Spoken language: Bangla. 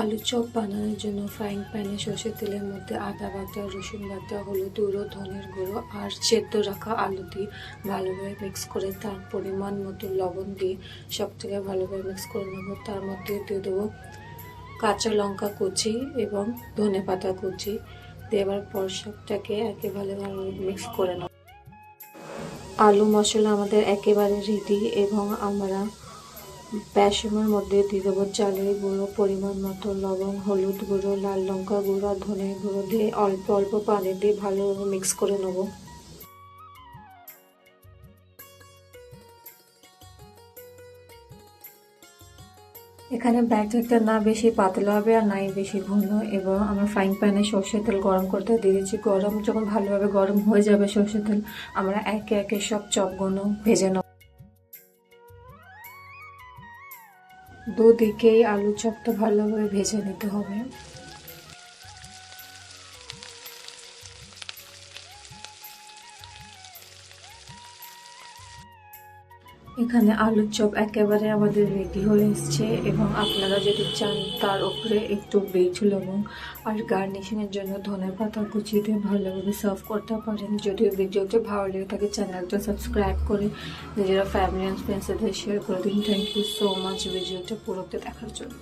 আলু চপ বানানোর জন্য ফ্রাইং প্যানে সর্ষের তেলের মধ্যে আদা বাটা, রসুন বাটা, হলুদ গুঁড়ো, ধনের গুঁড়ো আর সেদ্ধ রাখা আলু দিয়ে ভালোভাবে মিক্স করে তার পরিমাণ মতো লবণ দিয়ে সব থেকে ভালোভাবে মিক্স করে নেব। তার মধ্যে দিয়ে দেবো কাঁচা লঙ্কা কুচি এবং ধনে পাতা কুচি। দেওয়ার পর সবটাকে একেবারে ভালোভাবে মিক্স করে নেব। আলু মশলা আমাদের একেবারে রেডি এবং আমরা বেসনের মধ্যে দিয়ে দেবো চালের গুঁড়ো, পরিমাণ মতো লবণ, হলুদ গুঁড়ো, লাল লঙ্কা গুঁড়ো ধনে গুঁড়ো দিয়ে অল্প অল্প পানি দিয়ে ভালোভাবে মিক্স করে নেব। এখানে ব্যাটারটা না বেশি পাতলা হবে আর নাই বেশি ঘন এবং আমরা ফ্রাইং প্যানে সর্ষের তেল গরম করতে দিয়ে দিচ্ছি গরম যখন ভালোভাবে গরম হয়ে যাবে সর্ষের তেল, আমরা একে একে সব চপগুলো ভেজে নেব। দুদিকেই আলু চপটা ভালোভাবে ভেজে নিতে হবে। এখানে আলুর চপ একেবারে আমাদের রেডি হয়ে এসছে এবং আপনারা যদি চান তার উপরে একটু বেচ লবণ আর গার্নিশিংয়ের জন্য ধনে পাতা কুচি দিয়ে ভালোভাবে সার্ভ করতে পারেন। যদিও ভিডিওটি ভালো লেগে থাকে চ্যানেলটা সাবস্ক্রাইব করে নিজেরা ফ্যামিলি অ্যান্ড ফ্রেন্ডসদের শেয়ার করে দিন। থ্যাংক ইউ সো মাচ ভিডিওটা পুরোতে দেখার জন্য।